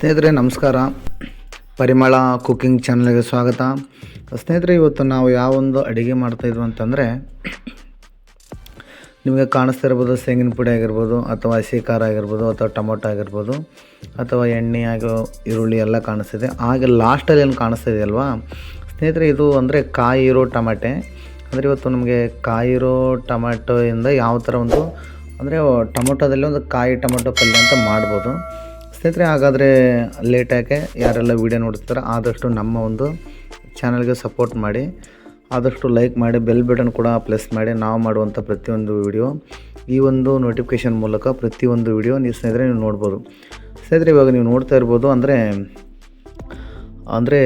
ಸ್ನೇಹಿತರೆ, ನಮಸ್ಕಾರ. ಪರಿಮಳ ಕುಕ್ಕಿಂಗ್ ಚಾನಲ್ಗೆ ಸ್ವಾಗತ. ಸ್ನೇಹಿತರೆ, ಇವತ್ತು ನಾವು ಯಾವೊಂದು ಅಡುಗೆ ಮಾಡ್ತಾಯಿದ್ವು ಅಂತಂದರೆ, ನಿಮಗೆ ಕಾಣಿಸ್ತಾ ಇರ್ಬೋದು ಶೇಂಗಿನ ಪುಡಿ ಆಗಿರ್ಬೋದು, ಅಥವಾ ಹಸಿ ಖಾರ ಆಗಿರ್ಬೋದು, ಅಥವಾ ಟೊಮೊಟೊ ಆಗಿರ್ಬೋದು, ಅಥವಾ ಎಣ್ಣೆ ಆಗೋ ಈರುಳ್ಳಿ ಎಲ್ಲ ಕಾಣಿಸ್ತಿದೆ. ಹಾಗೆ ಲಾಸ್ಟಲ್ಲಿ ಏನು ಕಾಣಿಸ್ತಾ ಇದೆಯಲ್ವಾ ಸ್ನೇಹಿತರೆ, ಇದು ಅಂದರೆ ಕಾಯಿ ಇರೋ ಟಮಾಟೆ. ಅಂದರೆ ಇವತ್ತು ನಮಗೆ ಕಾಯಿ ಇರೋ ಟೊಮೆಟೊಯಿಂದ ಯಾವ ಥರ ಒಂದು, ಅಂದರೆ ಟೊಮೊಟೊದಲ್ಲಿ ಒಂದು ಕಾಯಿ ಟೊಮೊಟೊ ಪಲ್ಯ ಅಂತ ಮಾಡ್ಬೋದು. ಸ್ನೇಹಿತರೆ, ಹಾಗಾದರೆ ಲೇಟ್ ಯಾಕೆ ಯಾರೆಲ್ಲ ವೀಡಿಯೋ ನೋಡ್ತಿದ್ದಾರೆ ಆದಷ್ಟು ನಮ್ಮ ಒಂದು ಚಾನಲ್ಗೆ ಸಪೋರ್ಟ್ ಮಾಡಿ, ಆದಷ್ಟು ಲೈಕ್ ಮಾಡಿ ಬೆಲ್ ಬಟನ್ ಕೂಡ ಪ್ರೆಸ್ ಮಾಡಿ ನಾವು ಮಾಡುವಂಥ ಪ್ರತಿಯೊಂದು ವಿಡಿಯೋ ಈ ಒಂದು ನೋಟಿಫಿಕೇಷನ್ ಮೂಲಕ ಪ್ರತಿಯೊಂದು ವಿಡಿಯೋ ನೀವು ಸ್ನೇಹಿತರೆ ನೀವು ನೋಡ್ಬೋದು. ಸ್ನೇಹಿತರೆ, ಇವಾಗ ನೀವು ನೋಡ್ತಾ ಇರ್ಬೋದು ಅಂದರೆ ಅಂದರೆ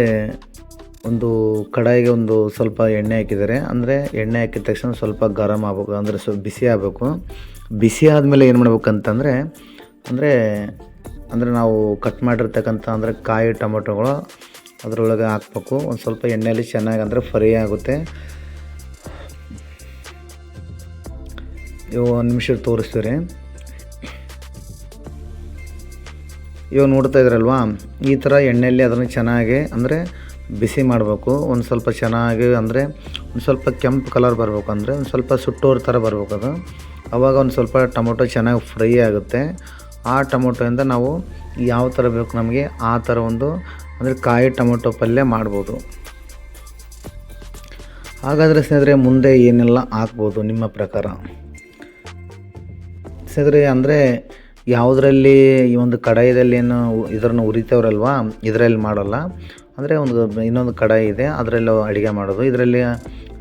ಒಂದು ಕಡಾಯಿಗೆ ಒಂದು ಸ್ವಲ್ಪ ಎಣ್ಣೆ ಹಾಕಿದ್ದಾರೆ. ಅಂದರೆ ಎಣ್ಣೆ ಹಾಕಿದ ತಕ್ಷಣ ಸ್ವಲ್ಪ ಗರಂ ಆಗಬೇಕು, ಅಂದರೆ ಸ್ವಲ್ಪ ಬಿಸಿ ಆಗಬೇಕು. ಬಿಸಿ ಆದಮೇಲೆ ಏನು ಮಾಡ್ಬೇಕಂತಂದರೆ, ಅಂದರೆ ಅಂದರೆ ನಾವು ಕಟ್ ಮಾಡಿರ್ತಕ್ಕಂಥ ಅಂದರೆ ಕಾಯಿ, ಟೊಮೊಟೊಗಳು ಅದರೊಳಗೆ ಹಾಕ್ಬೇಕು. ಒಂದು ಸ್ವಲ್ಪ ಎಣ್ಣೆಯಲ್ಲಿ ಚೆನ್ನಾಗಿ ಅಂದರೆ ಫ್ರೈ ಆಗುತ್ತೆ. ಇವು ಒಂದು ನಿಮಿಷ ತೋರಿಸ್ತೀರಿ ಇವಾಗ ನೋಡ್ತಾ ಇದ್ರಲ್ವಾ? ಈ ಥರ ಎಣ್ಣೆಯಲ್ಲಿ ಅದನ್ನು ಚೆನ್ನಾಗಿ ಅಂದರೆ ಬಿಸಿ ಮಾಡಬೇಕು. ಒಂದು ಸ್ವಲ್ಪ ಚೆನ್ನಾಗಿ ಅಂದರೆ ಒಂದು ಸ್ವಲ್ಪ ಕೆಂಪು ಕಲರ್ ಬರಬೇಕು ಅಂದರೆ ಒಂದು ಸ್ವಲ್ಪ ಸುಟ್ಟೋರ್ ಥರ ಬರಬೇಕು ಅದು. ಆವಾಗ ಒಂದು ಸ್ವಲ್ಪ ಟೊಮೊಟೊ ಚೆನ್ನಾಗಿ ಫ್ರೈ ಆಗುತ್ತೆ. ಆ ಟೊಮೊಟೊಯಿಂದ ನಾವು ಯಾವ ಥರ ಬೇಕು ನಮಗೆ ಆ ಥರ ಒಂದು, ಅಂದರೆ ಕಾಯಿ ಟೊಮೊಟೊ ಪಲ್ಯ ಮಾಡ್ಬೋದು. ಹಾಗಾದರೆ ಸ್ನೇಹಿತರೆ, ಮುಂದೆ ಏನೆಲ್ಲ ಹಾಕ್ಬೋದು ನಿಮ್ಮ ಪ್ರಕಾರ? ಸ್ನೇಹಿತರೆ, ಅಂದರೆ ಯಾವುದರಲ್ಲಿ ಈ ಒಂದು ಕಡಾಯಿದಲ್ಲಿ ಏನು ಇದನ್ನು ಉರಿತೇವ್ರಲ್ವಾ? ಇದರಲ್ಲಿ ಮಾಡೋಲ್ಲ. ಅಂದರೆ ಒಂದು ಇನ್ನೊಂದು ಕಡಾಯಿ ಇದೆ, ಅದರಲ್ಲೂ ಅಡುಗೆ ಮಾಡೋದು. ಇದರಲ್ಲಿ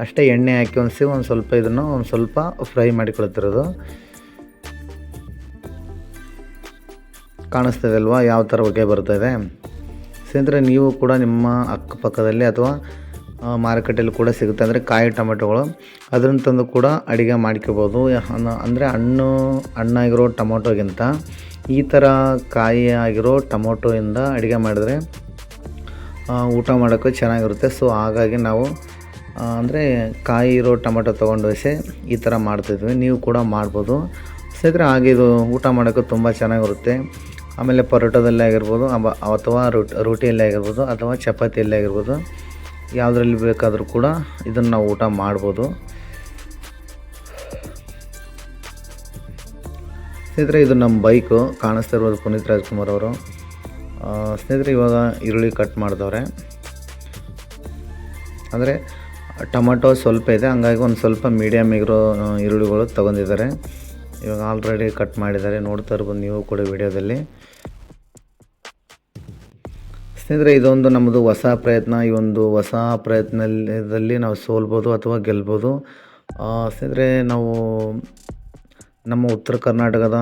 ಅಷ್ಟೇ ಎಣ್ಣೆ ಹಾಕಿ ಒಂದ್ಸಿ, ಒಂದು ಸ್ವಲ್ಪ ಇದನ್ನು ಒಂದು ಸ್ವಲ್ಪ ಫ್ರೈ ಮಾಡಿಕೊಳ್ತಿರೋದು. ಕಾಣಿಸ್ತದೆ ಯಾವ ಥರ ಹೊಗೆ ಬರ್ತಾಯಿದೆ ಸ್ನೇಹಿತರೆ, ನೀವು ಕೂಡ ನಿಮ್ಮ ಅಕ್ಕಪಕ್ಕದಲ್ಲಿ ಅಥವಾ ಮಾರುಕಟ್ಟೆಯಲ್ಲಿ ಕೂಡ ಸಿಗುತ್ತೆ. ಅಂದರೆ ಕಾಯಿ ಟೊಮೆಟೊಗಳು. ಅದನ್ನು ತಂದು ಕೂಡ ಅಡುಗೆ ಮಾಡ್ಕೋಬೋದು. ಅಂದರೆ ಹಣ್ಣು, ಹಣ್ಣಾಗಿರೋ ಟೊಮೊಟೊಗಿಂತ ಈ ಥರ ಕಾಯಿ ಆಗಿರೋ ಟೊಮೊಟೊಯಿಂದ ಅಡುಗೆ ಮಾಡಿದ್ರೆ ಊಟ ಮಾಡೋಕ್ಕೂ ಚೆನ್ನಾಗಿರುತ್ತೆ. ಸೊ, ಹಾಗಾಗಿ ನಾವು ಅಂದರೆ ಕಾಯಿ ಇರೋ ಟೊಮೆಟೊ ತೊಗೊಂಡು ವಯಸ್ಸೆ ಈ ಥರ ಮಾಡ್ತಿದ್ವಿ ನೀವು ಕೂಡ ಮಾಡ್ಬೋದು. ಸ್ನೇಹಿತರೆ, ಹಾಗೆ ಇದು ಊಟ ಮಾಡೋಕ್ಕೂ ತುಂಬ ಚೆನ್ನಾಗಿರುತ್ತೆ. ಆಮೇಲೆ ಪರೋಟದಲ್ಲೇ ಆಗಿರ್ಬೋದು ಅಥವಾ ರೋಟ್, ರೋಟಿಯಲ್ಲಿ ಆಗಿರ್ಬೋದು, ಅಥವಾ ಚಪಾತಿಯಲ್ಲೇ ಆಗಿರ್ಬೋದು, ಯಾವುದ್ರಲ್ಲಿ ಬೇಕಾದರೂ ಕೂಡ ಇದನ್ನು ನಾವು ಊಟ ಮಾಡ್ಬೋದು. ಸ್ನೇಹಿತರೆ, ಇದು ನಮ್ಮ ಬೈಕು, ಕಾಣಿಸ್ತಾ ಇರ್ಬೋದು ಪುನೀತ್ ರಾಜ್ಕುಮಾರ್ ಅವರು. ಸ್ನೇಹಿತರೆ, ಇವಾಗ ಈರುಳ್ಳಿ ಕಟ್ ಮಾಡಿದವ್ರೆ. ಅಂದರೆ, ಟೊಮೊಟೊ ಸ್ವಲ್ಪ ಇದೆ, ಹಂಗಾಗಿ ಒಂದು ಸ್ವಲ್ಪ ಮೀಡಿಯಮ್ ಇರೋ ಈರುಳ್ಳಿಗಳು ತೊಗೊಂಡಿದ್ದಾರೆ. ಇವಾಗ ಆಲ್ರೆಡಿ ಕಟ್ ಮಾಡಿದ್ದಾರೆ. ನೋಡ್ತಾ ಇರ್ಬೋದು ನೀವು ಕೂಡ ವಿಡಿಯೋದಲ್ಲಿ. ಸ್ನೇಹಿತರೆ, ಇದೊಂದು ನಮ್ಮದು ಹೊಸ ಪ್ರಯತ್ನ. ಈ ಒಂದು ಹೊಸ ಪ್ರಯತ್ನದಲ್ಲಿ ನಾವು ಸೋಲ್ಬೋದು ಅಥವಾ ಗೆಲ್ಬೋದು. ಸ್ನೇಹಿತರೆ, ನಾವು ನಮ್ಮ ಉತ್ತರ ಕರ್ನಾಟಕದ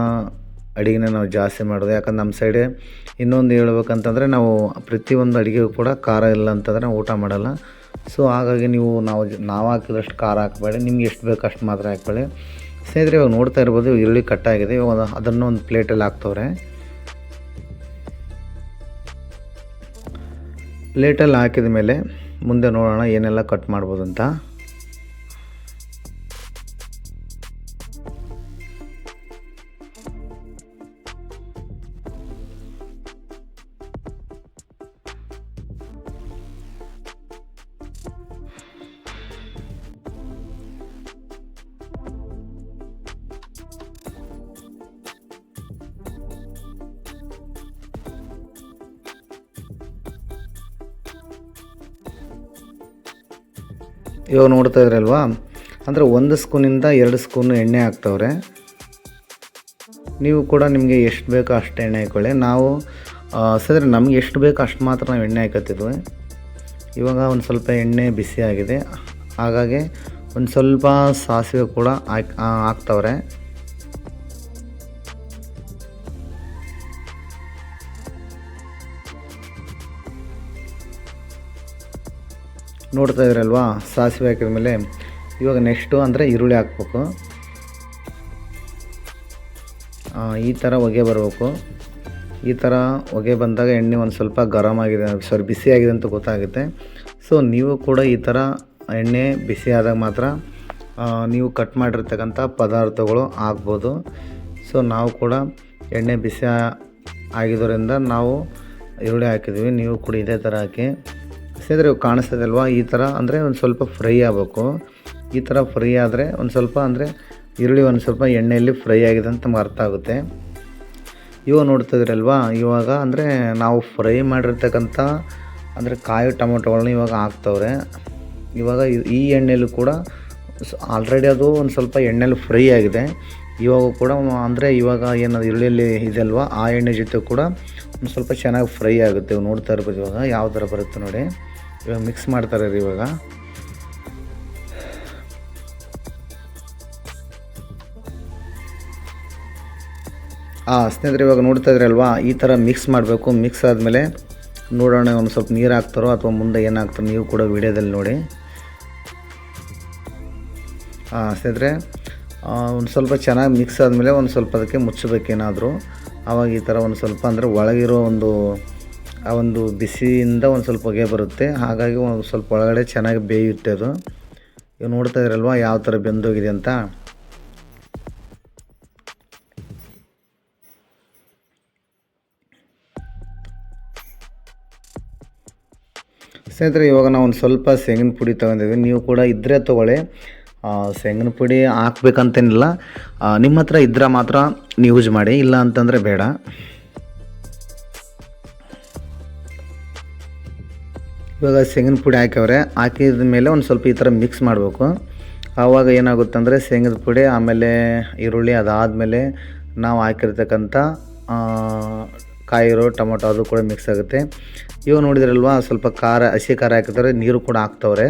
ಅಡುಗೆನ ನಾವು ಜಾಸ್ತಿ ಮಾಡೋದು. ಯಾಕಂದ್ರೆ ನಮ್ಮ ಸೈಡೆ ಇನ್ನೊಂದು ಹೇಳ್ಬೇಕಂತಂದರೆ ನಾವು ಪ್ರತಿಯೊಂದು ಅಡುಗೆಗೂ ಕೂಡ ಖಾರ ಇಲ್ಲ ಅಂತಂದರೆ ನಾವು ಊಟ ಮಾಡಲ್ಲ. ಸೊ ಹಾಗಾಗಿ ನೀವು ನಾವು ನಾವು ಹಾಕಿದಷ್ಟು ಖಾರ ಹಾಕಬೇಡಿ. ನಿಮ್ಗೆ ಎಷ್ಟು ಬೇಕು ಅಷ್ಟು ಮಾತ್ರ ಹಾಕಬೇಡಿ. ಸ್ನೇಹಿತರೆ, ಇವಾಗ ನೋಡ್ತಾ ಇರ್ಬೋದು ಈರುಳ್ಳಿ ಕಟ್ಟಾಗಿದೆ ಇವಾಗ ಅದನ್ನು ಒಂದು ಪ್ಲೇಟಲ್ಲಿ ಹಾಕ್ತವ್ರೆ. ಪ್ಲೇಟಲ್ಲಿ ಹಾಕಿದ ಮೇಲೆ ಮುಂದೆ ನೋಡೋಣ ಏನೆಲ್ಲ ಕಟ್ ಮಾಡ್ಬೋದು ಅಂತ ಇವಾಗ ನೋಡ್ತಾ ಇದ್ರಲ್ವಾ? ಅಂದರೆ ಒಂದು ಸ್ಕೂನಿಂದ ಎರಡು ಸ್ಕೂನು ಎಣ್ಣೆ ಹಾಕ್ತವ್ರೆ. ನೀವು ಕೂಡ ನಿಮಗೆ ಎಷ್ಟು ಬೇಕೋ ಅಷ್ಟು ಎಣ್ಣೆ ಹಾಕೊಳ್ಳಿ. ನಾವು ಸರಿ, ನಮ್ಗೆ ಎಷ್ಟು ಬೇಕೋ ಅಷ್ಟು ಮಾತ್ರ ನಾವು ಎಣ್ಣೆ ಹಾಕತ್ತಿದ್ವಿ. ಇವಾಗ ಒಂದು ಸ್ವಲ್ಪ ಎಣ್ಣೆ ಬಿಸಿ ಆಗಿದೆ. ಹಾಗಾಗಿ ಒಂದು ಸ್ವಲ್ಪ ಸಾಸಿವೆ ಕೂಡ ಹಾಕ್ ಹಾಕ್ತವ್ರೆ. ನೋಡ್ತಾ ಇದ್ರಲ್ವಾ? ಸಾಸಿವೆ ಹಾಕಿದ ಮೇಲೆ. ಇವಾಗ ನೆಕ್ಸ್ಟು ಅಂದರೆ ಈರುಳ್ಳಿ ಹಾಕ್ಬೇಕು. ಈ ಥರ ಹೊಗೆ ಬರಬೇಕು. ಈ ಥರ ಹೊಗೆ ಬಂದಾಗ ಎಣ್ಣೆ ಒಂದು ಸ್ವಲ್ಪ ಗರಮ್ ಆಗಿದೆ. ಸಾರಿ ಬಿಸಿ ಆಗಿದೆ ಅಂತ ಗೊತ್ತಾಗುತ್ತೆ. ಸೊ ನೀವು ಕೂಡ ಈ ಥರ ಎಣ್ಣೆ ಬಿಸಿ ಆದಾಗ ಮಾತ್ರ ನೀವು ಕಟ್ ಮಾಡಿರ್ತಕ್ಕಂಥ ಪದಾರ್ಥಗಳು ಆಗ್ಬೋದು ಸೊ ನಾವು ಕೂಡ ಎಣ್ಣೆ ಬಿಸಿ ಆಗಿದ್ದರಿಂದ ನಾವು ಈರುಳ್ಳಿ ಹಾಕಿದ್ವಿ ನೀವು ಕೂಡ ಇದೇ ಥರ ಹಾಕಿ. ಇವಾಗ ಕಾಣಿಸ್ತದಲ್ವಾ? ಈ ಥರ ಅಂದರೆ ಒಂದು ಸ್ವಲ್ಪ ಫ್ರೈ ಆಗಬೇಕು. ಈ ಥರ ಫ್ರೈ ಆದರೆ ಒಂದು ಸ್ವಲ್ಪ ಅಂದರೆ ಈರುಳ್ಳಿ ಒಂದು ಸ್ವಲ್ಪ ಎಣ್ಣೆಯಲ್ಲಿ ಫ್ರೈ ಆಗಿದೆ ಅಂತ ಅರ್ಥ ಆಗುತ್ತೆ. ಇವಾಗ ನೋಡ್ತಿದ್ರಲ್ವಾ? ಇವಾಗ ಅಂದರೆ ನಾವು ಫ್ರೈ ಮಾಡಿರ್ತಕ್ಕಂಥ ಅಂದರೆ ಕಾಯಿ ಟೊಮೊಟೊಗಳನ್ನ ಇವಾಗ ಹಾಕ್ತವ್ರೆ. ಇವಾಗ ಈ ಎಣ್ಣೆಯಲ್ಲೂ ಕೂಡ ಆಲ್ರೆಡಿ ಅದು ಒಂದು ಸ್ವಲ್ಪ ಎಣ್ಣೆಯಲ್ಲಿ ಫ್ರೈ ಆಗಿದೆ. ಇವಾಗ ಕೂಡ ಅಂದರೆ ಇವಾಗ ಏನು ಈರುಳ್ಳಿಯಲ್ಲಿ ಇದೆಯಲ್ವ ಆ ಎಣ್ಣೆ ಜೊತೆ ಕೂಡ ಸ್ವಲ್ಪ ಚೆನ್ನಾಗಿ ಫ್ರೈ ಆಗುತ್ತೆ. ಇವಾಗ ನೋಡ್ತಾ ಇರ್ಬೋದು ಇವಾಗ ಯಾವ ಥರ ಬರುತ್ತೆ ನೋಡಿ. ಇವಾಗ ಮಿಕ್ಸ್ ಮಾಡ್ತಾರೆ ರೀ ಇವಾಗ. ಹಾಂ ಸ್ನೇಹಿತರೆ, ಇವಾಗ ನೋಡ್ತಾ ಇದ್ರಲ್ವಾ ಈ ಥರ ಮಿಕ್ಸ್ ಮಾಡಬೇಕು. ಮಿಕ್ಸ್ ಆದಮೇಲೆ ನೋಡೋಣ ಒಂದು ಸ್ವಲ್ಪ ನೀರು ಹಾಕ್ತಾರೋ ಅಥವಾ ಮುಂದೆ ಏನು ನೀವು ಕೂಡ ವಿಡಿಯೋದಲ್ಲಿ ನೋಡಿ. ಹಾಂ ಸ್ನೇಹಿತರೆ ಒಂದು ಸ್ವಲ್ಪ ಚೆನ್ನಾಗಿ ಮಿಕ್ಸ್ ಆದಮೇಲೆ ಒಂದು ಸ್ವಲ್ಪ ಅದಕ್ಕೆ ಮುಚ್ಚಬೇಕೇನಾದರೂ. ಆವಾಗ ಈ ಥರ ಒಂದು ಸ್ವಲ್ಪ ಅಂದರೆ ಒಳಗಿರೋ ಒಂದು, ಆ ಒಂದು ಬಿಸಿಯಿಂದ ಒಂದು ಸ್ವಲ್ಪ ಹೊಗೆ ಬರುತ್ತೆ. ಹಾಗಾಗಿ ಒಂದು ಸ್ವಲ್ಪ ಒಳಗಡೆ ಚೆನ್ನಾಗಿ ಬೇಯುತ್ತೆ ಅದು. ಇವು ನೋಡ್ತಾ ಇದ್ರಲ್ವ ಯಾವ ಥರ ಬೆಂದೋಗಿದೆ ಅಂತ? ಸ್ನೇಹಿತರೆ, ಇವಾಗ ನಾವು ಒಂದು ಸ್ವಲ್ಪ ಶೇಂಗಿನ ಪುಡಿ ತೊಗೊಂಡಿದ್ವಿ ನೀವು ಕೂಡ ಇದ್ದರೆ ತೊಗೊಳ್ಳಿ. ಶೇಂಗಿನ ಪುಡಿ ಹಾಕ್ಬೇಕಂತೇನಿಲ್ಲ. ನಿಮ್ಮ ಹತ್ರ ಇದ್ರೆ ಮಾತ್ರ ನೀವು ಯೂಸ್ ಮಾಡಿ, ಇಲ್ಲ ಅಂತಂದರೆ ಬೇಡ. ಇವಾಗ ಶೇಂಗನ ಪುಡಿ ಹಾಕವ್ರೆ, ಹಾಕಿದ ಮೇಲೆ ಒಂದು ಸ್ವಲ್ಪ ಈ ಥರ ಮಿಕ್ಸ್ ಮಾಡಬೇಕು. ಆವಾಗ ಏನಾಗುತ್ತೆ ಅಂದರೆ ಶೇಂಗದ ಪುಡಿ, ಆಮೇಲೆ ಈರುಳ್ಳಿ ಅದಾದಮೇಲೆ ನಾವು ಹಾಕಿರ್ತಕ್ಕಂಥ ಕಾಯಿರೋ ಟೊಮೊಟೊ ಅದು ಕೂಡ ಮಿಕ್ಸ್ ಆಗುತ್ತೆ. ಇವಾಗ ನೋಡಿದ್ರಲ್ವ, ಸ್ವಲ್ಪ ಖಾರ, ಹಸಿ ಖಾರ ಹಾಕಿದ್ರೆ ನೀರು ಕೂಡ ಹಾಕ್ತವ್ರೆ.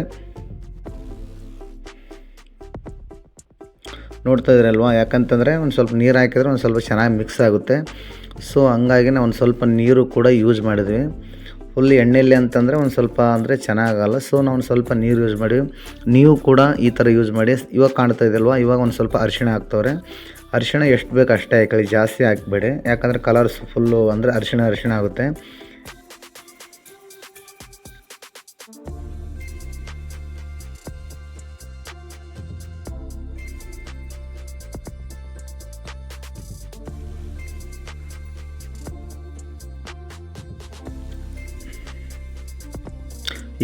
ನೋಡ್ತಾ ಇದ್ರಲ್ವಾ? ಯಾಕಂತಂದರೆ ಒಂದು ಸ್ವಲ್ಪ ನೀರು ಹಾಕಿದ್ರೆ ಒಂದು ಸ್ವಲ್ಪ ಚೆನ್ನಾಗಿ ಮಿಕ್ಸ್ ಆಗುತ್ತೆ. ಸೊ ಹಂಗಾಗಿ ನಾವು ಒಂದು ಸ್ವಲ್ಪ ನೀರು ಕೂಡ ಯೂಸ್ ಮಾಡಿದ್ವಿ. ಫುಲ್ ಎಣ್ಣೆಯಲ್ಲಿ ಅಂತಂದರೆ ಒಂದು ಸ್ವಲ್ಪ ಅಂದರೆ ಚೆನ್ನಾಗಲ್ಲ. ಸೊ ನಾವು ಒಂದು ಸ್ವಲ್ಪ ನೀರು ಯೂಸ್ ಮಾಡಿ, ನೀವು ಕೂಡ ಈ ಥರ ಯೂಸ್ ಮಾಡಿ. ಇವಾಗ ಕಾಣ್ತಾ ಇದೆಯಲ್ವಾ? ಇವಾಗ ಒಂದು ಸ್ವಲ್ಪ ಅರಿಶಿಣ ಹಾಕ್ತವ್ರೆ. ಅರಿಶಿಣ ಎಷ್ಟು ಬೇಕು ಅಷ್ಟೇ ಹಾಕೊಳ್ಳಿ ಜಾಸ್ತಿ ಹಾಕಬೇಡಿ. ಯಾಕಂದರೆ ಕಲರ್ಸ್ ಫುಲ್ಲು ಅಂದರೆ ಅರಿಶಿಣ ಅರಿಶಿಣ ಆಗುತ್ತೆ.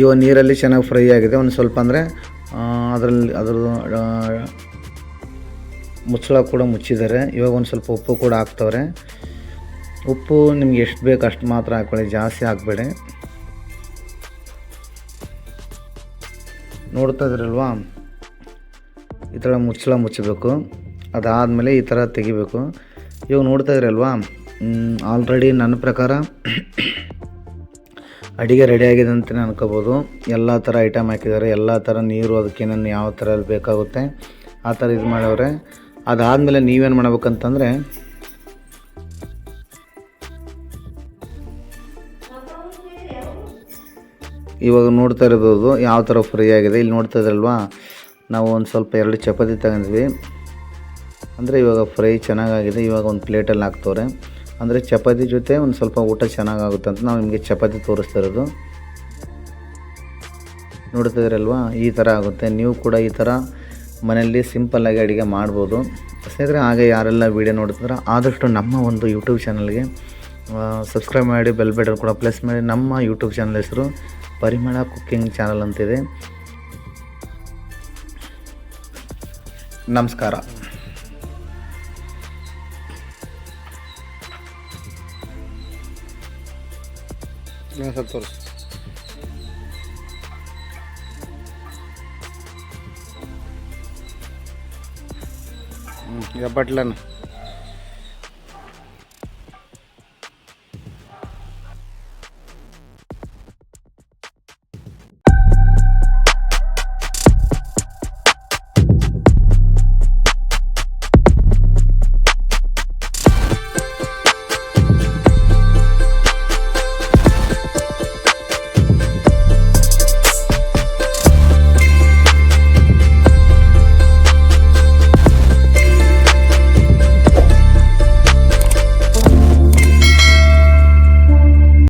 ಇವಾಗ ನೀರಲ್ಲಿ ಚೆನ್ನಾಗಿ ಫ್ರೈ ಆಗಿದೆ. ಒಂದು ಸ್ವಲ್ಪ ಅಂದರೆ ಅದರಲ್ಲಿ, ಅದ್ರದ್ದು ಮುಚ್ಚಳ ಕೂಡ ಮುಚ್ಚಿದ್ದಾರೆ. ಇವಾಗ ಒಂದು ಸ್ವಲ್ಪ ಉಪ್ಪು ಕೂಡ ಹಾಕ್ತವ್ರೆ. ಉಪ್ಪು ನಿಮ್ಗೆ ಎಷ್ಟು ಬೇಕು ಅಷ್ಟು ಮಾತ್ರ ಹಾಕ್ಕೊಳ್ಳಿ ಜಾಸ್ತಿ ಹಾಕಬೇಡಿ. ನೋಡ್ತಾ ಇದ್ರಲ್ವಾ? ಈ ಥರ ಮುಚ್ಚಳ ಮುಚ್ಚಬೇಕು. ಅದಾದಮೇಲೆ ಈ ಥರ ತೆಗಿಬೇಕು. ಇವಾಗ ನೋಡ್ತಾ ಇದ್ರಲ್ವಾ? ಆಲ್ರೆಡಿ ನನ್ನ ಪ್ರಕಾರ ಅಡುಗೆ ರೆಡಿ ಆಗಿದೆ ಅಂತಲೇ ಅನ್ಕೋಬೋದು. ಎಲ್ಲ ಥರ ಐಟಮ್ ಹಾಕಿದ್ದಾರೆ. ಎಲ್ಲ ಥರ ನೀರು, ಅದಕ್ಕೆ ಏನೇನು ಯಾವ ಥರ ಬೇಕಾಗುತ್ತೆ, ಆ ಥರ ಇದು ಮಾಡವ್ರೆ. ಅದಾದಮೇಲೆ ನೀವೇನು ಮಾಡ್ಬೇಕಂತಂದರೆ, ಇವಾಗ ನೋಡ್ತಾ ಇರ್ಬೋದು ಯಾವ ಥರ ಫ್ರೈ ಆಗಿದೆ. ಇಲ್ಲಿ ನೋಡ್ತಾ ಇದ್ರಲ್ವಾ? ನಾವು ಒಂದು ಸ್ವಲ್ಪ ಎರಡು ಚಪಾತಿ ತಗೊಂಡ್ವಿ ಅಂದರೆ ಇವಾಗ ಫ್ರೈ ಚೆನ್ನಾಗಾಗಿದೆ. ಇವಾಗ ಒಂದು ಪ್ಲೇಟಲ್ಲಿ ಹಾಕ್ತವ್ರೆ. ಅಂದರೆ ಚಪಾತಿ ಜೊತೆ ಒಂದು ಸ್ವಲ್ಪ ಊಟ ಚೆನ್ನಾಗಾಗುತ್ತೆ ಅಂತ ನಾವು ನಿಮಗೆ ಚಪಾತಿ ತೋರಿಸ್ತಾ ಇರೋದು ಈ ಥರ ಆಗುತ್ತೆ. ನೀವು ಕೂಡ ಈ ಥರ ಮನೆಯಲ್ಲಿ ಸಿಂಪಲ್ಲಾಗಿ ಅಡುಗೆ ಮಾಡ್ಬೋದು. ಸ್ನೇಹಿತರೆ, ಹಾಗೆ ಯಾರೆಲ್ಲ ವೀಡಿಯೋ ನೋಡ್ತಿದ್ರೆ, ಆದಷ್ಟು ನಮ್ಮ ಒಂದು ಯೂಟ್ಯೂಬ್ ಚಾನಲ್ಗೆ ಸಬ್ಸ್ಕ್ರೈಬ್ ಮಾಡಿ ಬೆಲ್ ಬಟನ್ ಕೂಡ ಪ್ಲಸ್ ಮಾಡಿ. ನಮ್ಮ ಯೂಟ್ಯೂಬ್ ಚಾನಲ್ ಹೆಸರು ಪರಿಮಳ ಕುಕ್ಕಿಂಗ್ ಚಾನಲ್ ಅಂತಿದೆ. ನಮಸ್ಕಾರ. ಇನ್ನೊಂದು ಸ್ವಲ್ಪ ತೋರಿಸಿ ಈಗ ಬಟ್ಲನ್ನು